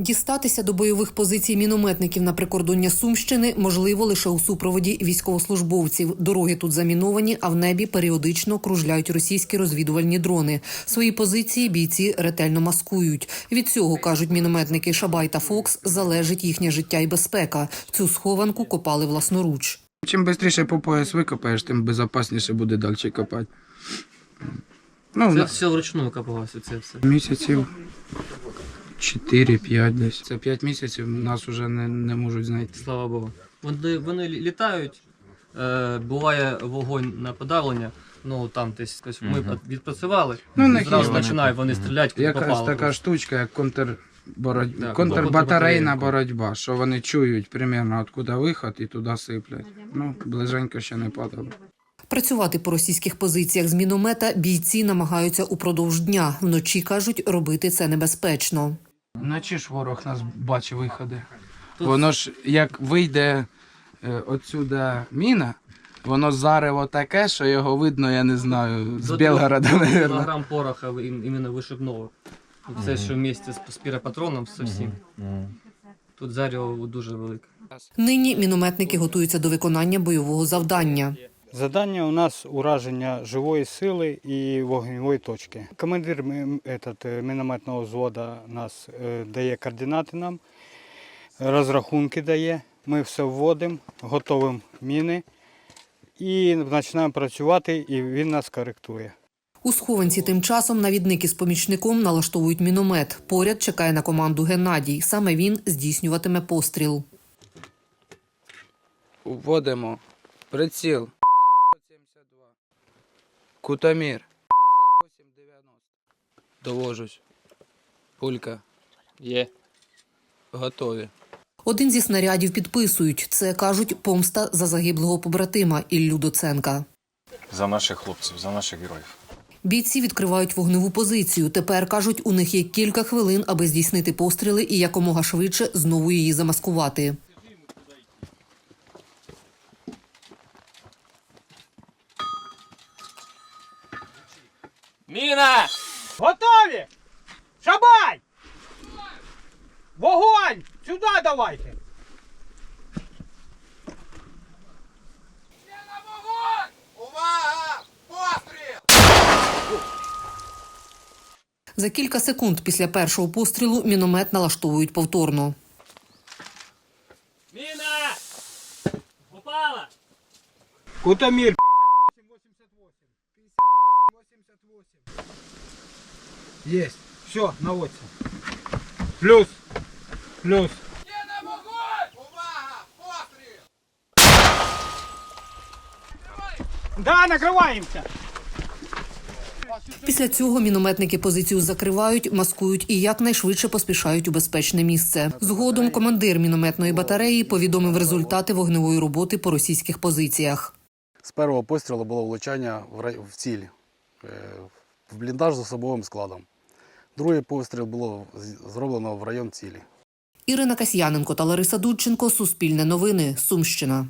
Дістатися до бойових позицій мінометників на прикордоння Сумщини можливо лише у супроводі військовослужбовців. Дороги тут заміновані, а в небі періодично кружляють російські розвідувальні дрони. Свої позиції бійці ретельно маскують. Від цього кажуть мінометники Шабай та Фокс залежить їхнє життя і безпека. Цю схованку копали власноруч. Чим швидше по пояс викопаєш, тим безпечніше буде далі копати. Ну, Це на все вручну копалося, це все. місяців 4-5 десь. Це 5 місяців нас вже не, не можуть знайти. Слава Богу. Вони, вони літають, е, буває вогонь на подавлення. Ну там десь ми відпрацювали, Ну, на зразу хіба. починають вони стріляти, куди Якась попало. така штучка, як контр... бороть... Так, контрбатарейна боротьба, що вони чують примерно откуда виход і туди сиплять. Ну, ближенько ще не падало. Працювати по російських позиціях з міномета бійці намагаються упродовж дня. Вночі кажуть, робити це небезпечно. Вночі ж ворог нас бачить виходи. Тут- Воно ж як вийде е, отсюда міна, воно зарево таке, що його видно, я не знаю, з До Білгорода, двох мабуть. Кілограм пороха ім- іменно вишибного. Це що вместе з, з піропатроном, з всім. Тут заріо дуже велике. Нині мінометники готуються до виконання бойового завдання. Завдання у нас ураження живої сили і вогневої точки. Командир этот, е, мінометного взводу нас е, дає координати нам, розрахунки дає. Ми все вводимо, готуємо міни і починаємо працювати, і він нас коректує. У схованці тим часом навідник із помічником налаштовують міномет. Поряд чекає на команду Геннадій. Саме він здійснюватиме постріл. Вводимо приціл 772. Кутамір 5890. Довожусь. Пулька. Є. Готові. Один зі снарядів підписують. Це кажуть помста за загиблого побратима Іллю Доценка. за наших хлопців, за наших героїв. Бійці відкривають вогневу позицію. Тепер кажуть, у них є кілька хвилин, аби здійснити постріли і якомога швидше знову її замаскувати. Міна! Готові! Шабай! Вогонь! Сюди давайте! За кілька секунд після першого пострілу міномет налаштовують повторно. Міна! Попала! Кутамір Есть. Все, наводься. Плюс. Плюс. Да, накриваємося. Після цього мінометники позицію закривають, маскують і якнайшвидше поспішають у безпечне місце. Згодом командир мінометної батареї повідомив результати вогневої роботи по російських позиціях. З першого пострілу було влучання в, рай- в ціль, е, в бліндаж з особовим складом. Другий постріл було зроблено в район цілі. Ірина Касьяненко та Лариса Дудченко. Суспільне новини. Сумщина.